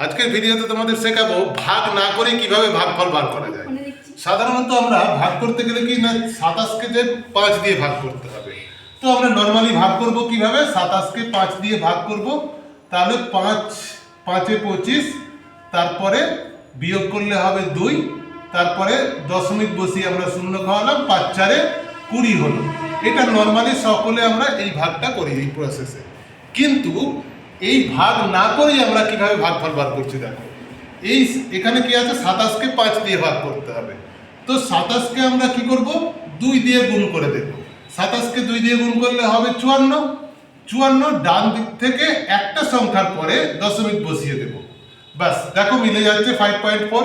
আজকের ভিডিওতে তোমাদের শেখাবো ভাগ না করে কীভাবে ভাগফল বার করা যায়। সাধারণত আমরা ভাগ করতে গেলে কি না সাতাশকে যে পাঁচ দিয়ে ভাগ করতে হবে। তো আমরা নর্মালি ভাগ করব কীভাবে? সাতাশকে পাঁচ দিয়ে ভাগ করব তাহলে পাঁচ পাঁচে পঁচিশ তারপরে বিয়োগ করলে হবে দুই তারপরে দশমিক বসিয়ে আমরা শূন্য খাওয়ালাম পাঁচ চারে কুড়ি হলো। এটা নর্মালি সকলে আমরা এই ভাগটা করি এই প্রসেসে কিন্তু এই ভাগ না করেই আমরা কীভাবে ভাগফল বার করছি দেখো। এই এখানে কি আছে? সাতাশকে পাঁচ দিয়ে ভাগ করতে হবে। তো সাতাশকে আমরা কি করব? দুই দিয়ে গুণ করে দেব। সাতাশকে দুই দিয়ে গুণ করলে হবে চুয়ান্ন। চুয়ান্ন ডান দিক থেকে একটা সংখ্যার পরে দশমিক বসিয়ে দেব। ব্যাস, দেখো মিলে যাচ্ছে ফাইভ পয়েন্ট ফোর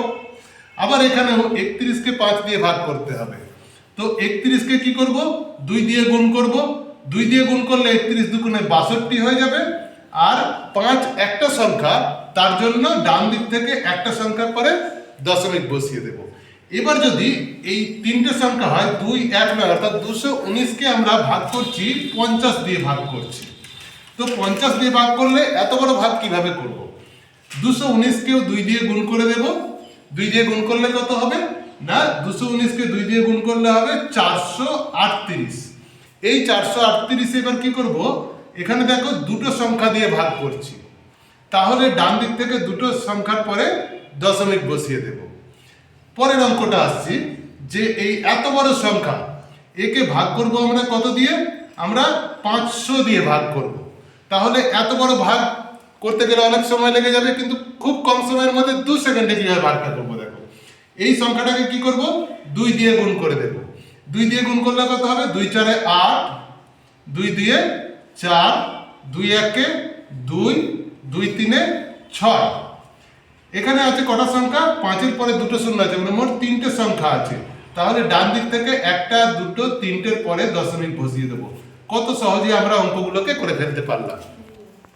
আবার এখানেও একত্রিশকে পাঁচ দিয়ে ভাগ করতে হবে। তো একত্রিশকে কি করব? দুই দিয়ে গুণ করব। দুই দিয়ে গুণ করলে একত্রিশ দুগুণে বাষট্টি হয়ে যাবে। আর পাঁচ একটা সংখ্যা, তার জন্য ডান দিক থেকে একটা সংখ্যার পরে দশমিক বসিয়ে দেব। এবার যদি এই তিনটে সংখ্যা হয়, দুই, এক নয়, অর্থাৎ দুশো উনিশকে আমরা ভাগ করছি, পঞ্চাশ দিয়ে ভাগ করছি। তো পঞ্চাশ দিয়ে ভাগ করলে এত বড় ভাগ কীভাবে করব? দুশো উনিশকেও দুই দিয়ে গুণ করে দেব। দুই দিয়ে গুণ করলে কত হবে? না, দুশো উনিশকে দুই দিয়ে গুণ করলে হবে চারশো আটত্রিশ। এই চারশো আটত্রিশ এবার কি করব? এখানে দেখো দুটো সংখ্যা দিয়ে ভাগ করছি। তাহলে ডান দিক থেকে দুটো সংখ্যার পরে দশমিক বসিয়ে দেব। পরের অঙ্কটা আসছি, যে এই এত বড় সংখ্যা, একে ভাগ করব আমরা কত দিয়ে? আমরা পাঁচশো দিয়ে ভাগ করব। তাহলে এত বড় ভাগ করতে গেলে অনেক সময় লেগে যাবে, কিন্তু খুব কম সময়ের মধ্যে দু সেকেন্ডে কীভাবে ভাগটা করব দেখো। এই সংখ্যাটাকে কি করব? দুই দিয়ে গুণ করে দেব। দুই দিয়ে গুণ করলে কত হবে? দুই চারে আট, দুই দিয়ে চার, দুই একে দুই দুই তিনে ছয়। এখানে আছে কটা সংখ্যা? পাঁচের পরে দুটো শূন্য আছে মানে মোট তিনটে সংখ্যা আছে। তাহলে ডান দিক থেকে একটা, দুটো, তিনটের পরে দশমিক বসিয়ে দেবো। কত সহজে আমরা অঙ্কগুলোকে করে ফেলতে পারলাম।